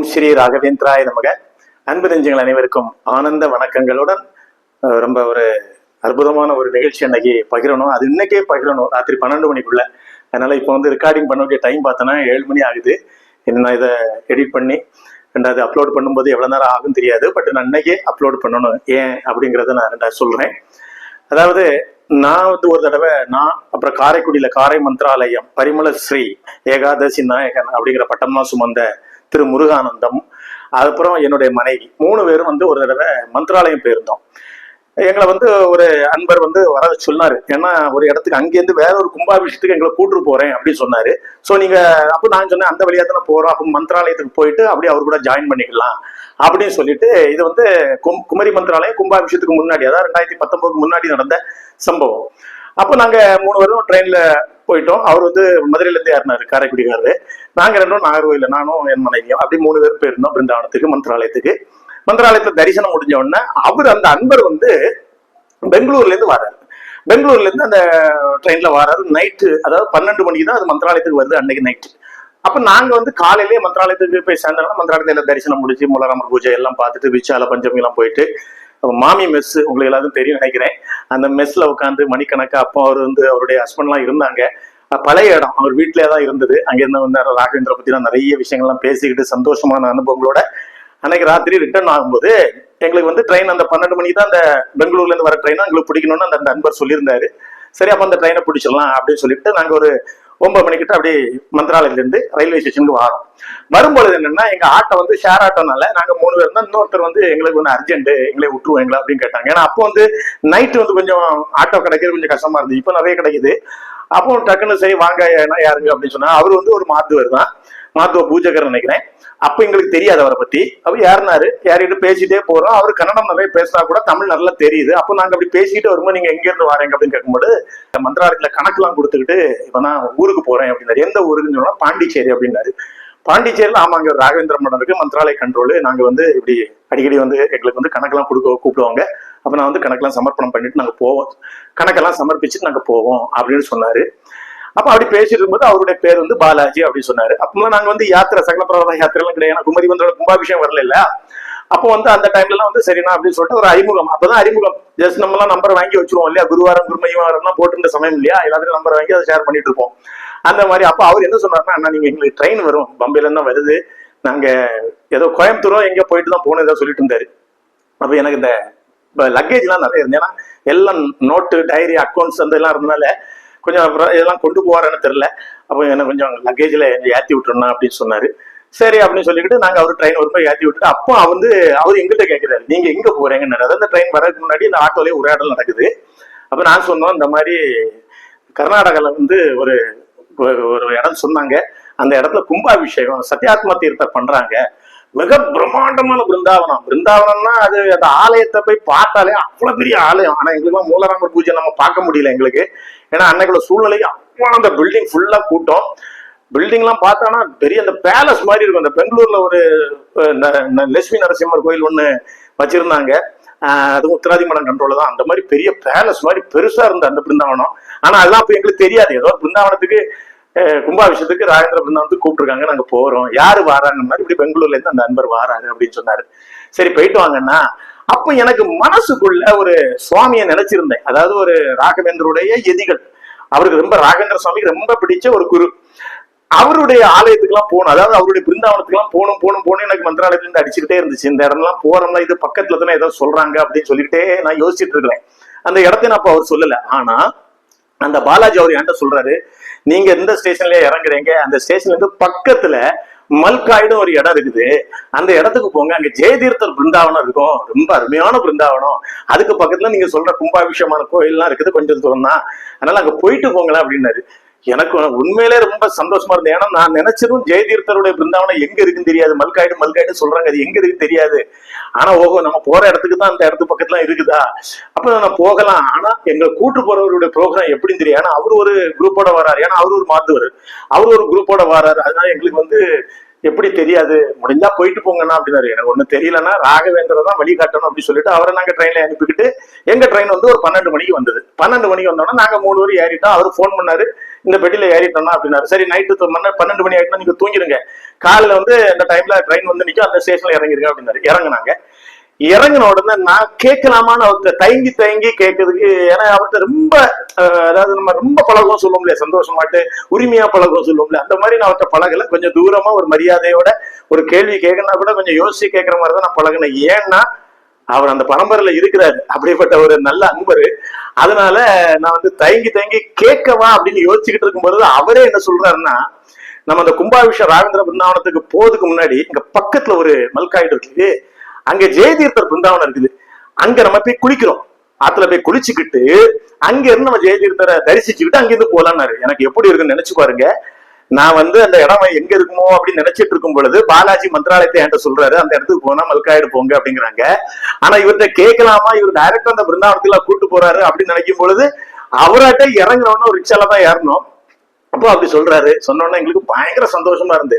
ஓம் ஸ்ரீ ராகவேந்திராய நமக. அன்பு நெஞ்சங்கள் அனைவருக்கும் ஆனந்த வணக்கங்களுடன் ரொம்ப ஒரு அற்புதமான ஒரு நிகழ்ச்சி அன்னைக்கு பகிரணும். அது இன்னைக்கே பகிரணும் ராத்திரி பன்னெண்டு மணிக்குள்ள. அதனால இப்போ வந்து ரெக்கார்டிங் பண்ண வேண்டிய டைம் பார்த்தோன்னா ஏழு மணி ஆகுது. இன்னும் நான் இதை எடிட் பண்ணி ரெண்டாவது அப்லோட் பண்ணும்போது எவ்வளோ நேரம் ஆகும் தெரியாது. பட் நான் அன்னைக்கே அப்லோட் பண்ணணும். ஏன் அப்படிங்கிறத நான் ரெண்டாவது சொல்கிறேன் அதாவது நான் வந்து ஒரு தடவை நான் அப்புறம் காரைக்குடியில காரை மந்திராலயம் பரிமள ஸ்ரீ ஏகாதசி நாயகன் அப்படிங்கிற பட்டம்லாம் சுமந்த திரு முருகானந்தம் அதுக்கப்புறம் என்னுடைய மனைவி. மூணு பேரும் வந்து ஒரு தடவை மந்திராலயம் போயிருந்தோம். எங்களை வந்து ஒரு அன்பர் வந்து வர சொன்னாரு. ஏன்னா ஒரு இடத்துக்கு அங்கேருந்து வேற ஒரு கும்பாபிஷேகத்துக்கு எங்களை கூட்டு போறேன் அப்படின்னு சொன்னாரு. ஸோ நீங்க அப்போ நான் சொன்னேன் அந்த வழியா தானே போறோம். அப்போ மந்திராலயத்துக்கு போயிட்டு அப்படியே அவர் கூட ஜாயின் பண்ணிக்கலாம் அப்படின்னு சொல்லிட்டு இது வந்து கும் குமரி மந்திராலயம் கும்பாபிஷேகத்துக்கு முன்னாடி அதாவது ரெண்டாயிரத்தி பத்தொன்பதுக்கு முன்னாடி நடந்த சம்பவம். அப்போ நாங்க மூணு பேரும் ட்ரெயின்ல போயிட்டோம். அவர் வந்து மதுரையில இருந்து ஏறினாரு காரைக்குடிக்காரரு. நாங்க ரெண்டும் நாகர்கோயில நானும் என் மனைவியும் அப்படி மூணு பேர் போயிருந்தோம் பிருந்தாவனத்துக்கு மந்திராலயத்துக்கு. மந்திராலயத்துல தரிசனம் முடிஞ்ச உடனே அவர் அந்த அன்பர் வந்து பெங்களூர்ல இருந்து வராரு பெங்களூர்ல இருந்து அந்த ட்ரெயின்ல வராரு நைட்டு அதாவது பன்னெண்டு மணிக்கு தான் அது மந்திராலயத்துக்கு வருது அன்னைக்கு நைட்டு அப்ப நாங்க வந்து காலையிலேயே மந்திராலயத்துக்கு போய் சேர்ந்தோம்னா மந்திராலயத்துல தரிசனம் முடிச்சு மூலராமர் பூஜை எல்லாம் பார்த்துட்டு விச்சால பஞ்சமி எல்லாம் போயிட்டு மாமி மெஸ் உங்களுக்கு எல்லாரும் தெரியும் நினைக்கிறேன். அந்த மெஸ்ல உட்காந்து மணிக்கணக்கா அப்போ அவர் வந்து அவருடைய ஹஸ்பண்ட்லாம் இருந்தாங்க. பழைய இடம் அவர் வீட்டிலே தான் இருந்தது. அங்கிருந்து வந்து ராகவேந்திர பத்தி நிறைய விஷயங்கள்லாம் பேசிக்கிட்டு சந்தோஷமான அனுபவங்களோட அன்னைக்கு ராத்திரி ரிட்டர்ன் ஆகும்போது எங்களுக்கு வந்து ட்ரெயின் அந்த பன்னெண்டு மணிக்கு தான் அந்த பெங்களூர்லேருந்து வர ட்ரெயின் எங்களுக்கு பிடிக்கணும்னு அந்த அந்த சொல்லியிருந்தாரு. சரி அப்போ அந்த ட்ரெயினை பிடிச்சிடலாம் அப்படின்னு சொல்லிட்டு நாங்கள் ஒரு ஒன்பது மணிக்கிட்ட அப்படியே மந்திராலயத்துல ரயில்வே ஸ்டேஷனுக்கு வரோம். வரும்பொழுது என்னன்னா எங்க ஆட்டோ வந்து ஷேர் ஆட்டோனால நாங்க மூணு பேர் தான் இன்னொருத்தர் வந்து எங்களுக்கு வந்து அர்ஜென்ட் எங்களை விட்டுருவாங்களா அப்படின்னு கேட்டாங்க. ஏன்னா அப்போ வந்து நைட்டு வந்து கொஞ்சம் ஆட்டோ கிடைக்கிறது கொஞ்சம் கஷ்டமா இருந்துச்சு இப்போ நிறைய கிடைக்குது. அப்போ டக்குன்னு சரி வாங்க ஏன்னா யாருங்க அப்படின்னு சொன்னா அவர் வந்து ஒரு மாத்துவர் தான். மாத்துவ பூஜகர் நினைக்கிறேன். அப்ப எங்களுக்கு தெரியாது அவரை பத்தி. அவர் யாருனாரு யார்கிட்ட பேசிட்டே போறோம். அவர் கன்னடம் நிறைய பேசினா கூட தமிழ் நல்லா தெரியுது. அப்போ நாங்க அப்படி பேசிட்டு வரும்போது நீங்க எங்க இருந்து வரீங்க அப்படின்னு கேட்கும்போது மந்திராலயத்துல கணக்கெல்லாம் கொடுத்துக்கிட்டு இப்ப நான் ஊருக்கு போறேன் அப்படின்னாரு. எந்த ஊருக்குன்னு சொன்னா பாண்டிச்சேரி அப்படின்னாரு. பாண்டிச்சேரியில் ஆமாங்க ராகவேந்திர மடம் இருக்கு. மந்திராலய கண்ட்ரோலு நாங்க வந்து இப்படி அடிக்கடி வந்து எங்களுக்கு வந்து கணக்கெல்லாம் கொடுக்க கூப்பிடுவாங்க. அப்ப நான் வந்து கணக்கெல்லாம் சமர்ப்பணம் பண்ணிட்டு நாங்க போவோம். கணக்கெல்லாம் சமர்ப்பிச்சுட்டு நாங்க போவோம் அப்படின்னு சொன்னாரு. அப்ப அப்படி பேசிட்டு இருக்கும்போது அவருடைய பேர் வந்து பாலாஜி அப்படின்னு சொன்னாரு. அப்பெல்லாம் நாங்க வந்து யாத்திரை சகல பிரபல யாத்திரை எல்லாம் கிடையாது குமரி வந்து கும்பாபிஷேகம் வரல இல்ல. அப்போ வந்து அந்த டைம்ல எல்லாம் வந்து சரிண்ணா அப்படின்னு சொல்லிட்டு ஒரு அறிமுகம். அப்பதான் அறிமுகம். ஜஸ்ட் நம்ம எல்லாம் நம்பர் வாங்கி வச்சிருவோம் இல்லையா? குருவாரம் குருமையும் போட்டுருந்த சமயம் இல்லையா? எல்லாத்தையும் நம்பர் வாங்கி அதை ஷேர் பண்ணிட்டு இருப்போம். அந்த மாதிரி அப்ப அவர் என்ன சொன்னார்னா அண்ணா நீங்க எங்களுக்கு ட்ரெயின் வரும். பம்பையில இருந்தா வருது. நாங்க ஏதோ கோயம்புத்தூரோ எங்க போயிட்டு தான் போகணும் ஏதோ சொல்லிட்டு இருந்தாரு. அப்ப எனக்கு இந்த லக்கேஜ்லாம் நிறைய இருந்தேன் ஏன்னா எல்லாம் நோட்டு டைரி அக்கௌண்ட்ஸ் அந்த எல்லாம் இருந்தனால கொஞ்சம் அப்புறம் இதெல்லாம் கொண்டு போவாரன்னு தெரில அப்போ என்ன கொஞ்சம் லக்கேஜில் ஏற்றி விட்டுருணும் அப்படின்னு சொன்னார். சரி அப்படின்னு சொல்லிக்கிட்டு நாங்கள் அவர் ட்ரெயின் வரும்போது ஏற்றி விட்டுட்டு அப்போ வந்து அவர் எங்கிட்ட கேட்குறாரு நீங்கள் எங்கே போகிறீங்கன்னு அதாவது அந்த ட்ரெயின் வரதுக்கு முன்னாடி இந்த ஆட்டோலேயே உரையாடல் நடக்குது. அப்போ நான் சொன்னோம் இந்த மாதிரி கர்நாடகாவில் வந்து ஒரு ஒரு- இடம் சொன்னாங்க. அந்த இடத்துல கும்பாபிஷேகம் சத்யாத்மா தீர்த்தம் பண்ணுறாங்க மிக பிரம்மாண்டமான பிருந்தாவனம். பிருந்தாவனம்னா அது அந்த ஆலயத்தை போய் பார்த்தாலே அவ்வளவு பெரிய ஆலயம். ஆனா எங்களுக்கு மூலராமர் பூஜை நம்ம பார்க்க முடியல எங்களுக்கு. ஏன்னா அன்னைக்குள்ள சூழ்நிலை அவ்வளவு. அந்த பில்டிங் ஃபுல்லா கூட்டம். பில்டிங்லாம் பார்த்தானா பெரிய அந்த பேலஸ் மாதிரி இருக்கும். அந்த பெங்களூர்ல ஒரு லட்சுமி நரசிம்மர் கோயில் ஒண்ணு வச்சிருந்தாங்க. ஆஹ், அது உத்தராதி மடம் கண்ட்ரோல் தான். அந்த மாதிரி பெரிய பேலஸ் மாதிரி பெருசா இருந்த அந்த பிருந்தாவனம். ஆனா அதெல்லாம் அப்ப எங்களுக்கு தெரியாது. ஏதோ பிருந்தாவனத்துக்கு கும்பாபிஷத்துக்கு ராஜேந்திர பிருந்தா வந்து கூப்பிட்டுருக்காங்க. நாங்க போறோம். யாரு வாராங்க? மாதிரி இப்படி பெங்களூர்ல இருந்து அந்த அன்பர் வாராரு அப்படின்னு சொன்னாரு. சரி போயிட்டு வாங்கன்னா அப்ப எனக்கு மனசுக்குள்ள ஒரு சுவாமியை நினைச்சிருந்தேன். அதாவது ஒரு ராகவேந்தருடைய எதிகள். அவருக்கு ரொம்ப ராகவேந்திர சுவாமிக்கு ரொம்ப பிடிச்ச ஒரு குரு. அவருடைய ஆலயத்துக்கு எல்லாம் போகணும். அதாவது அவருடைய பிருந்தாவனத்துக்குலாம் போகணும் போகணும் போகணும் எனக்கு மந்திராலயத்துல இருந்து அடிச்சுக்கிட்டே இருந்துச்சு. இந்த இடம்லாம் போறோம்னா இது பக்கத்துல தானே ஏதோ சொல்றாங்க அப்படின்னு சொல்லிக்கிட்டே நான் யோசிச்சுட்டு இருக்கிறேன் அந்த இடத்த நான் அப்ப அவர் சொல்லல. ஆனா அந்த பாலாஜி அவர் என்கிட்ட சொல்றாரு நீங்க எந்த ஸ்டேஷன்ல இறங்குறீங்க அந்த ஸ்டேஷன்ல இருந்து பக்கத்துல மல்காய்டு ஒரு இடம் இருக்குது. அந்த இடத்துக்கு போங்க. அங்க ஜெயதீர்த்தர் பிருந்தாவனம் இருக்கும். ரொம்ப அருமையான பிருந்தாவனம். அதுக்கு பக்கத்துல நீங்க சொல்ற கும்பாபிஷமான கோயில்லாம் இருக்குது. கொஞ்சம் தூரம் தான் அதனால அங்க போயிட்டு போங்களேன் அப்படின்னாரு. எனக்கு உண்மையிலே ரொம்ப சந்தோஷமா இருந்தது. ஏன்னா நான் நினைச்சதும் ஜெயதீர்த்தருடைய பிருந்தாவனம் எங்க இருக்குன்னு தெரியாது. மல்காய்டு மல்காய்டு சொல்றாங்க. அது எங்க இருக்கு தெரியாது. ஆனா ஓஹோ நம்ம போற இடத்துக்கு தான் அந்த இடத்து பக்கத்துல இருக்குதா? அப்ப நான் போகலாம். ஆனா எங்க கூட்டு போறவருடைய ப்ரோக்ராம் எப்படின்னு தெரியும் ஏன்னா அவர் ஒரு குரூப்போட வராரு. ஏன்னா அவர் ஒரு மாத்துவர். அவர் ஒரு குரூப்போட வராரு. அதனால எங்களுக்கு வந்து எப்படி தெரியாது. முடிஞ்சா போயிட்டு போங்கண்ணா அப்படின்னாரு. எனக்கு ஒண்ணு தெரியலன்னா ராகவேந்திர தான் வழிகாட்டணும் அப்படின்னு சொல்லிட்டு அவரை நாங்க ட்ரெயின்ல அனுப்பிக்கிட்டு எங்க ட்ரெயின் வந்து ஒரு பன்னெண்டு மணிக்கு வந்தது. பன்னெண்டு மணிக்கு வந்தோம்னா நாங்க மூணு பேர் ஏறிட்டோம். அவர் ஃபோன் பண்ணாரு. இந்த பெட்டில ஏறிட்டோம்னா அப்படின்னாரு. சரி நைட்டு பன்னெண்டு மணி ஆயிட்டுனா நீங்க தூங்கிடுங்க. காலையில வந்து அந்த டைம்ல ட்ரெயின் வந்து நிற்கும் அந்த ஸ்டேஷன்ல இறங்கிருங்க அப்படின்னாரு. இறங்குனாங்க. இறங்கின உடனே நான் கேட்கலாமான்னு அவர்கிட்ட தயங்கி தயங்கி கேட்கறதுக்கு ஏன்னா அவர்கிட்ட ரொம்ப அதாவது நம்ம ரொம்ப பழகம் சொல்லுவோம் இல்லையா? சந்தோஷமாட்டு உரிமையா பழகம் சொல்லுவோம்ல அந்த மாதிரி நான் அவர்கிட்ட பழகல. கொஞ்சம் தூரமா ஒரு மரியாதையோட ஒரு கேள்வி கேட்கணும்னா கூட கொஞ்சம் யோசிச்சு கேட்கற மாதிரி தான் நான் பழகினேன். ஏன்னா அவர் அந்த பரம்பரையில இருக்கிறாரு அப்படிப்பட்ட ஒரு நல்ல அன்பரு. அதனால நான் வந்து தயங்கி தயங்கி கேட்கவா அப்படின்னு யோசிச்சுக்கிட்டு இருக்கும்போது அவரே என்ன சொல்றாருன்னா நம்ம அந்த கும்பாபிஷேக ராவேந்திர பிருந்தாவனத்துக்கு போறதுக்கு முன்னாடி இங்க பக்கத்துல ஒரு மல்காயிடு இருக்குது. அங்க ஜெயதீர்த்தர் பிருந்தாவனம் இருக்குது. அங்க நம்ம போய் குளிக்கிறோம். ஆத்துல போய் குளிச்சுக்கிட்டு அங்க இருந்து நம்ம ஜெயதீர்த்தரை தரிசிச்சுக்கிட்டு அங்க இருந்து எனக்கு எப்படி இருக்குன்னு நினைச்சு பாருங்க. நான் வந்து அந்த இடம் எங்க இருக்குமோ அப்படின்னு நினைச்சிட்டு இருக்கும் பொழுது பாலாஜி மந்திராலயத்தை என்கிட்ட சொல்றாரு அந்த இடத்துக்கு போனா மல்காயிடு போங்க அப்படிங்கிறாங்க. ஆனா இவர்கிட்ட கேட்கலாமா? இவர் டைரக்டா அந்த பிருந்தாவனத்துல கூட்டு போறாரு அப்படின்னு நினைக்கும் பொழுது அவர்கிட்ட இறங்குறோம்னு ஒரு ரிக்ஷால தான் ஏறணும். அப்போ அப்படி சொல்றாரு. சொன்னோன்னா எங்களுக்கு பயங்கர சந்தோஷமா இருந்து.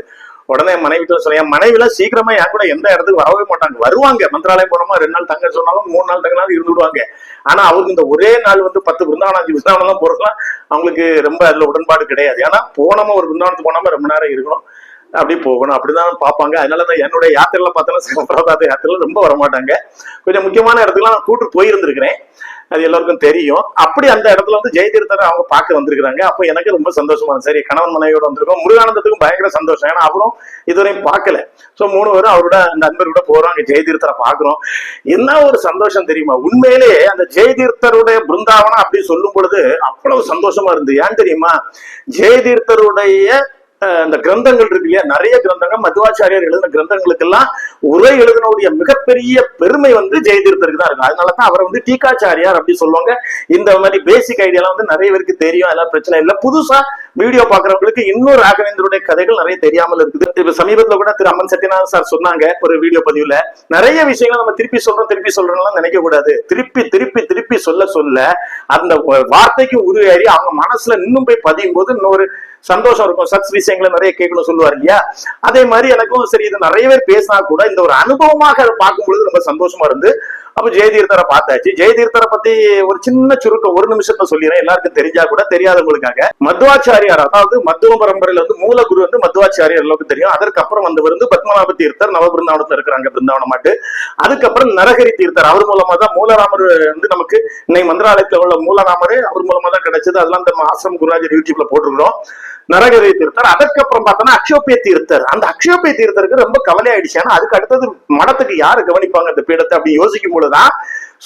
உடனே மனைவி சொல்ல என் மனைவிலாம் சீக்கிரமா என் கூட எந்த இடத்துக்கு வரவே மாட்டாங்க. வருவாங்க. மந்திராலயம் போனோமா ரெண்டு நாள் தங்க சொன்னாலும் மூணு நாள் தங்கினாலும் இருந்து விடுவாங்க. ஆனா அவங்க இந்த ஒரே நாள் வந்து பத்து பிருந்தாவனம் அஞ்சு பிருந்தாவனம் தான் போறதுலாம் அவங்களுக்கு ரொம்ப அதுல உடன்பாடு கிடையாது. ஏன்னா போனோமா ஒரு பிருந்தாவனத்துக்கு போனாம ரொம்ப நேரம் இருக்கணும். அப்படி போகணும். அப்படிதான் பார்ப்பாங்க. அதனால தான் என்னுடைய யாத்திரையில பார்த்தோன்னா சிவபிரபாத யாத்திரையில ரொம்ப வரமாட்டாங்க. கொஞ்சம் முக்கியமான இடத்துக்குலாம் நான் கூட்டு போயிருந்திருக்கிறேன். அது எல்லாருக்கும் தெரியும். அப்படி அந்த இடத்துல வந்து ஜெயதீர்த்தரை அவங்க பார்க்க வந்திருக்கிறாங்க. அப்போ எனக்கு ரொம்ப சந்தோஷமா இருந்துச்சு. சரி கணவன் மனைவியோட வந்திருக்கோம். முருகானந்தத்துக்கும் பயங்கர சந்தோஷம். ஏன்னா அவரும் இதுவரையும் பார்க்கல. சோ மூணு பேரும் அவரோட அந்த அன்பரோட போறோம். அங்க ஜெயதீர்த்தரை பார்க்குறோம். என்ன ஒரு சந்தோஷம் தெரியுமா? உண்மையிலே அந்த ஜெயதீர்த்தருடைய பிருந்தாவனம் அப்படி சொல்லும் பொழுது அவ்வளவு சந்தோஷமா இருந்து ஏன் தெரியுமா? ஜெயதீர்த்தருடைய அந்த கிரந்தங்கள் இருக்கு இல்லையா? நிறைய கிரந்தங்கள் மதுவாச்சாரியார் எழுதின கிரந்தங்களுக்கெல்லாம் உரை எழுதினுடைய மிகப்பெரிய பெருமை வந்து ஜெயதீர்த்தருக்கு தான் இருக்கு அதனாலதான் அவரை வந்து டீகாச்சாரியார் அப்படி சொல்லுவாங்க. இந்த மாதிரி பேசிக் ஐடியாலாம் வந்து நிறைய பேருக்கு தெரியும். அதெல்லாம் பிரச்சனை இல்லை. புதுசா வீடியோ பாக்குறவங்களுக்கு இன்னும் ராகவேந்தருடைய கதைகள் நிறைய தெரியாமல் இருக்குது. இப்ப சமீபத்துல கூட திரு அம்மன் சத்யநாதன் சார் சொன்னாங்க ஒரு வீடியோ பதிவுல. நிறைய விஷயங்கள் நம்ம திருப்பி சொல்றோம் திருப்பி சொல்றோம்லாம் நினைக்க கூடாது. திருப்பி திருப்பி திருப்பி சொல்ல சொல்ல அந்த வார்த்தைக்கு உருவாரி அவங்க மனசுல இன்னும் போய் பதியும் போது இன்னொரு சந்தோஷம் இருக்கும். சக்ஸ் விஷயங்களை நிறைய கேட்கணும் சொல்லுவார் இல்லையா? அதே மாதிரி எனக்கும் சரி இது நிறைய பேர் பேசினா கூட இந்த ஒரு அனுபவமாக அதை பார்க்கும் பொழுது ரொம்ப சந்தோஷமா இருந்து அப்ப ஜெயதீர்த்தரை பார்த்தாச்சு. ஜெயதீர்த்தரை பத்தி ஒரு சின்ன சுருக்கம் ஒரு நிமிஷத்தை சொல்லிடுறேன். எல்லாருக்கும் தெரிஞ்சா கூட தெரியாதவங்களுக்காக. மத்வாச்சாரியார் அதாவது மத்துவ பரம்பரையில வந்து மூலகுரு வந்து மத்வாச்சாரியார் எல்லாருக்கும் தெரியும். அதற்கப்புறம் வந்தவர் வந்து பத்மநாப தீர்த்தர் நவபிருந்தாவனத்துல இருக்கிறாங்க பிருந்தாவனமாட்டு அதுக்கப்புறம் நரகரி தீர்த்தர் அவர் மூலமா தான் மூலராமர் வந்து நமக்கு இன்னைக்கு மந்திராலயத்துல உள்ள மூலராமர் அவர் மூலமா தான் கிடைச்சது. அதெல்லாம் இந்த ஆசிரம் குருராஜர் யூடியூப்ல போட்டிருக்கிறோம். நரகதை தீர்த்தர். அதற்கப்புறம் பார்த்தோன்னா அக்ஷோபிய தீர்த்தர். அந்த அக்ஷோபிய தீர்த்தருக்கு ரொம்ப கவலை ஆயிடுச்சு ஆனா அதுக்கு அடுத்தது மடத்துக்கு யாரு கவனிப்பாங்க அந்த பீடத்தை அப்படி யோசிக்கும் பொழுதுதான்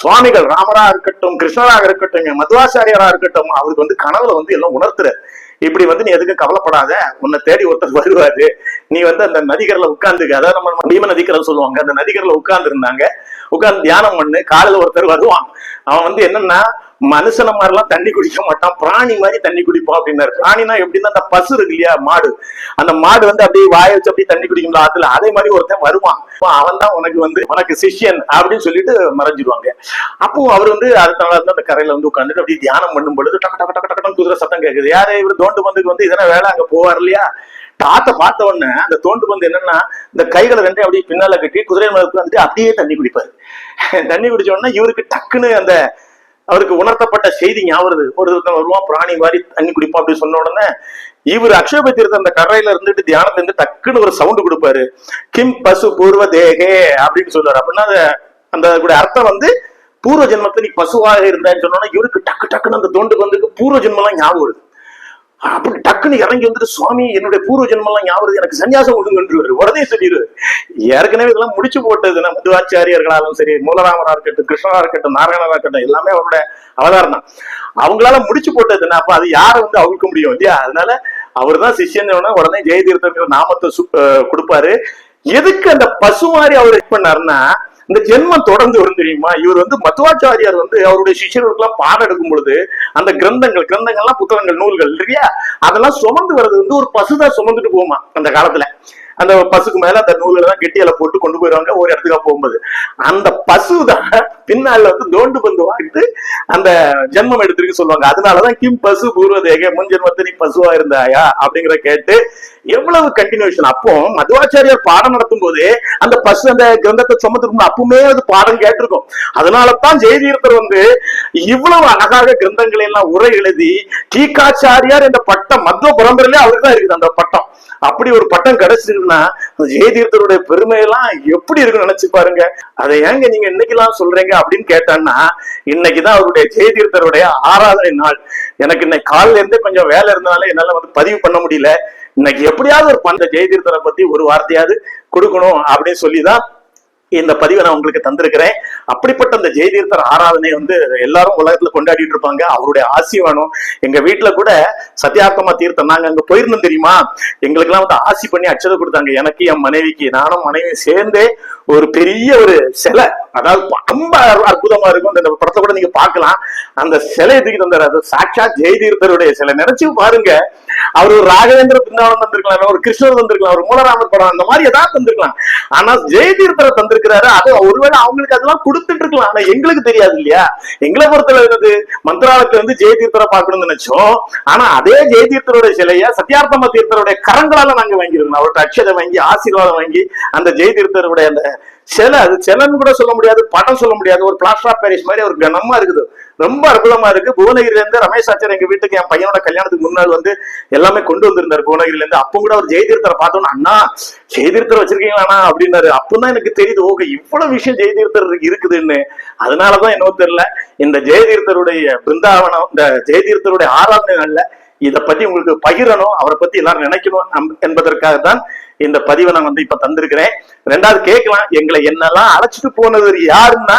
சுவாமிகள் ராமரா இருக்கட்டும் கிருஷ்ணராக இருக்கட்டும் மதுவாச்சாரியாரா இருக்கட்டும் அவருக்கு வந்து கனவுல வந்து எல்லாம் உணர்த்துறாரு இப்படி வந்து நீ எதுக்கு கவலைப்படாத. உன்னை தேடி ஒருத்தர் வருவாரு. நீ வந்து அந்த நதிகரில் உட்காந்துக்க அதாவது நம்ம பீம நதிக்கரை சொல்லுவாங்க. அந்த நதிகரில் உட்கார்ந்து இருந்தாங்க உட்கார்ந்து தியானம் பண்ணு. காலையில ஒருத்தர் வருவான். அவன் வந்து என்னன்னா மனுஷன மாதிரிலாம் தண்ணி குடிக்க மாட்டான். பிராணி மாதிரி தண்ணி குடிப்பான் அப்படின்னாரு. பிராணினா எப்படின்னா அந்த பசு இருக்கு இல்லையா மாடு. அந்த மாடு வந்து அப்படியே வாய வச்சு அப்படியே தண்ணி குடிக்கும்ல ஆத்துல அதே மாதிரி ஒருத்தன் வருவான். அவன் தான் உனக்கு வந்து உனக்கு சிஷ்யன் அப்படின்னு சொல்லிட்டு மறைஞ்சிருவாங்க. அப்போ அவர் வந்து அடுத்த நாள் வந்து அந்த கரையில வந்து உட்காந்துட்டு அப்படியே தியானம் பண்ணும் பொழுது டக்கு டக்கு டக்கு டக்கு குதிரை சத்தம் கேக்குது. யாரு இவர் தோண்டு பந்துக்கு வந்து இதெல்லாம் வேலை அங்க போவார் இல்லையா? தாத்த பார்த்த உடனே அந்த தோண்டு பந்து என்னன்னா இந்த கைகளை ரெண்டையும் அப்படியே பின்னால கட்டி குதிரை மேல உட்காந்துட்டு அப்படியே தண்ணி குடிப்பாரு. தண்ணி குடிச்ச உடனே இவருக்கு டக்குன்னு அந்த அவருக்கு உணர்த்தப்பட்ட செய்தி ஞாபகம் ஒரு வருவான் பிராணி மாதிரி தண்ணி குடிப்போம் அப்படின்னு சொன்ன உடனே இவர் அக்ஷயபை தீர்த்த அந்த கரையில இருந்துட்டு தியானத்துல இருந்து டக்குன்னு ஒரு சவுண்ட் கொடுப்பாரு. கிம் பசு பூர்வ தேகே அப்படின்னு சொல்லுவாரு. அப்படின்னா அந்த அந்த கூட அர்த்தம் வந்து பூர்வ ஜென்மத்துல நீ பசுவாக இருந்தேன்னு சொன்னோன்னா இவருக்கு டக்கு டக்குன்னு அந்த தோண்டுக்கு வந்து பூர்வ ஜென்மெல்லாம் ஞாபகம் வருது. அப்படி டக்குன்னு இறங்கி வந்துட்டு சுவாமி என்னுடைய பூர்வ ஜென்மெல்லாம் ஞாபகம் எனக்கு சன்னியாசம் கொடுங்கன்றுவாரு உடனே சொல்லிடுவாரு ஏற்கனவே இதெல்லாம் முடிச்சு போட்டது நம்ம மதுவாச்சாரியர்களாலும் சரி மூலராமரா இருக்கட்டும் கிருஷ்ணரா இருக்கட்டும் நாராயணரா இருக்கட்டும் எல்லாமே அவரோட அவதாரம் அவங்களால முடிச்சு போட்டதுன்னா அப்ப அது யாரை வந்து அவிழ்க்க முடியும் இல்லையா? அதனால அவர் தான் சிஷியன் உடனே ஜெயதீர்த்தங்கிற நாமத்தை சு- கொடுப்பாரு. எதுக்கு அந்த பசு மாதிரி அவர் பண்ணாருன்னா இந்த ஜென்மம் தொடர்ந்து வரும் தெரியுமா? இவர் வந்து மத்துவாச்சாரியார் வந்து அவருடைய சிஷ்யர்களுக்கெல்லாம் பாடம் எடுக்கும் பொழுது அந்த கிரந்தங்கள் கிரந்தங்கள்லாம் புத்தகங்கள் நூல்கள் இல்லையா? அதெல்லாம் சுமந்து வர்றது வந்து ஒரு பசுதான் சுமந்துட்டு போகுமா அந்த காலத்துல? அந்த பசுக்கு மேல அந்த நூலெல்லாம் கெட்டியில போட்டு கொண்டு போயிருவாங்க ஒரு இடத்துக்கு போகும்போது. அந்த பசு தான் பின்னால வந்து தோண்டு பந்து வாங்கிட்டு அந்த ஜென்மம் எடுத்திருக்கு சொல்லுவாங்க. அதனாலதான் கிம் பசு பூர்வதேக முன் ஜென்மத்தை நீ பசுவா இருந்தாயா அப்படிங்கிற கேட்டு எவ்வளவு கண்டினியூஷன் அப்போ மதுவாச்சாரியார் பாடம் நடத்தும் போதே அந்த பசு அந்த கிரந்தத்தை சுமத்துக்கும் அப்பவுமே அது பாடம் கேட்டிருக்கும். அதனாலதான் ஜெயதீர்த்தர் வந்து இவ்வளவு அழகாக கிரந்தங்களை எல்லாம் உரை எழுதி டீகாச்சாரியார் என்ற பட்டம் மத்துவ பரம்பரையிலே அவருக்கு தான் இருக்குது அந்த பட்டம். அப்படி ஒரு பட்டம் கிடைச்சிருக்குன்னா அந்த ஜெயதீர்த்தருடைய பெருமையெல்லாம் எப்படி இருக்குன்னு நினைச்சு பாருங்க. அதை ஏங்க நீங்க இன்னைக்கெல்லாம் சொல்றீங்க அப்படின்னு கேட்டான்னா இன்னைக்குதான் அவருடைய ஜெயதீர்த்தருடைய ஆராதனை நாள். எனக்கு இன்னைக்கு காலில இருந்தே கொஞ்சம் வேலை இருந்தனால என்னால வந்து பதிவு பண்ண முடியல. இன்னைக்கு எப்படியாவது ஒரு பண்ட ஜெயதீர்த்தரை பத்தி ஒரு வார்த்தையாவது கொடுக்கணும் அப்படின்னு சொல்லிதான் இந்த பதிவை நான் உங்களுக்கு தந்திருக்கிறேன். அப்படிப்பட்ட அந்த ஜெயதீர்த்தர் ஆராதனை வந்து எல்லாரும் உலகத்துல கொண்டாடிட்டு இருப்பாங்க. அவருடைய ஆசி வேணும் எங்க வீட்டுல கூட சத்தியார்த்தமா தீர்த்தம். நாங்க அங்க போயிருந்தோம் தெரியுமா? எங்களுக்கு எல்லாம் வந்து ஆசி பண்ணி அச்சதை கொடுத்தாங்க. எனக்கு என் மனைவிக்கு நானும் மனைவியும் சேர்ந்தே ஒரு பெரிய ஒரு சிலை. அதாவது ரொம்ப அற்புதமா இருக்கும். இந்த படத்தை கூட நீங்க பாக்கலாம் அந்த சிலை எதுக்கு தந்தாரு அது சாட்சா ஜெயதீர்த்தருடைய சிலை. நினைச்சு பாருங்க. அவர் ஒரு ராகவேந்திர பிருந்தாவனம் தந்திருக்கலாம் ஒரு கிருஷ்ணர் தந்திருக்கலாம் ஒரு மூலராமர் படம் அந்த மாதிரி ஏதாவது தந்திருக்கலாம். ஆனா ஜெயதீர்த்தரை தந்திருக்கிறாரு அது ஒருவேளை அவங்களுக்கு அதெல்லாம் கொடுத்துட்டு இருக்கலாம். ஆனா எங்களுக்கு தெரியாது இல்லையா? எங்களை பொறுத்தல இருந்தது மந்திராலயத்துல இருந்து ஜெயதீர்த்தரை பார்க்கணும்னு நினைச்சோம். ஆனா அதே ஜெயதீர்த்தருடைய சிலைய சத்யார்த்தம தீர்த்தருடைய கரங்களால நாங்க வாங்கியிருக்கோம் அவர்கிட்ட அக்ஷதை வாங்கி ஆசீர்வாதம் வாங்கி அந்த ஜெயதீர்த்தருடைய அந்த சிலை அது சிலன்னு கூட சொல்ல முடியாது படம் சொல்ல முடியாது. ஒரு பிளாஸ்டர் ஆஃப் பாரிஸ் மாதிரி ஒரு கனமா இருக்குது. ரொம்ப அற்புதமா இருக்கு. புவனகிரில இருந்து ரமேஷ் ஆச்சார் எங்க வீட்டுக்கு என் பையனோட கல்யாணத்துக்கு முன்னாள் வந்து எல்லாமே கொண்டு வந்திருந்தார் புவனகிரில இருந்து அப்போ கூட அவர் ஜெயதீர்த்தரை பார்த்தோம்னா அண்ணா ஜெயதீர்த்தர் வச்சிருக்கீங்களா அப்படின்னாரு. அப்பதான் எனக்கு தெரியுது ஓகே இவ்வளவு விஷயம் ஜெயதீர்த்தர் இருக்குதுன்னு. அதனாலதான் என்னவோ தெரியல இந்த ஜெயதீர்த்தருடைய பிருந்தாவனம் இந்த ஜெயதீர்த்தருடைய ஆராதனைகள்ல இதை பத்தி உங்களுக்கு பகிரணும் அவரை பத்தி எல்லாரும் நினைக்கணும் என்பதற்காக தான் இந்த பதிவை நான் வந்து இப்ப தந்திருக்கிறேன். ரெண்டாவது கேட்கலாம் எங்களை என்னெல்லாம் அழைச்சிட்டு போனது யாருன்னா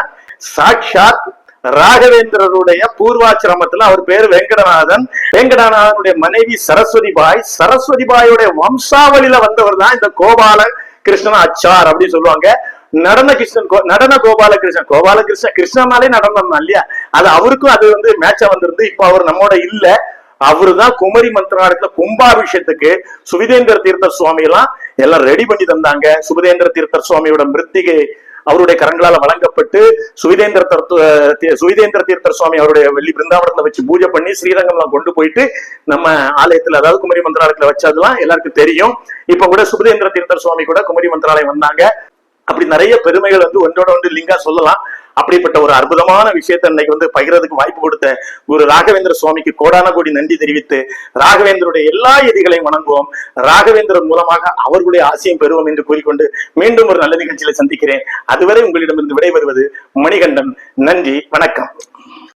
சாட்சாத் ராகவேந்திரருடைய பூர்வாசிரமத்துல அவர் பேர் வெங்கடநாதன். வெங்கடநாதனுடைய மனைவி சரஸ்வதி பாய். சரஸ்வதி பாயோடைய வம்சாவளியில வந்தவர் தான் இந்த கோபால கிருஷ்ணன் அச்சார் அப்படின்னு சொல்லுவாங்க. நடன கிருஷ்ணன் கோ- நடன கோபாலகிருஷ்ணன் கோபாலகிருஷ்ணன் கிருஷ்ணனாலே நடனம் தான் இல்லையா? அது அவருக்கும் அது வந்து மேட்சா வந்திருந்து இப்ப அவர் நம்மோட இல்ல. அவரு தான் குமரி மந்திராலயத்துல கும்பாபிஷேகத்துக்கு சுவிதேந்திர தீர்த்த சுவாமி எல்லாம் எல்லாம் ரெடி பண்ணி தந்தாங்க. சுபதேந்திர தீர்த்த சுவாமியோட மிருத்திகை அவருடைய கரங்களால வழங்கப்பட்டு சுவிதேந்திர தர்த்து- சுவிதேந்திர தீர்த்தர் சுவாமி அவருடைய வெள்ளி பிருந்தாவனத்துல வச்சு பூஜை பண்ணி ஸ்ரீரங்கம்லாம் கொண்டு போயிட்டு நம்ம ஆலயத்துல அதாவது குமரி மந்திராலயத்துல வச்சதெல்லாம் எல்லாருக்கும் தெரியும். இப்ப கூட சுபதேந்திர தீர்த்தர் சுவாமி கூட குமரி மந்திராலயம் வந்தாங்க. அப்படி நிறைய பெருமைகள் வந்து ஒன்றோட ஒன்று லிங்கா சொல்லலாம். அப்படிப்பட்ட ஒரு அற்புதமான விஷயத்தை இன்னைக்கு வந்து பகிர்றதுக்கு வாய்ப்பு கொடுத்த குரு ராகவேந்திர சுவாமிக்கு கோடான கோடி நன்றி தெரிவித்து ராகவேந்தருடைய எல்லா எதிகளையும் வணங்குவோம். ராகவேந்திரன் மூலமாக அவர்களுடைய ஆசையும் பெறுவோம் என்று கூறிக்கொண்டு மீண்டும் ஒரு நல்ல நிகழ்ச்சியில சந்திக்கிறேன். அதுவரை உங்களிடமிருந்து விடைபெறுவது மணிகண்டன். நன்றி வணக்கம்.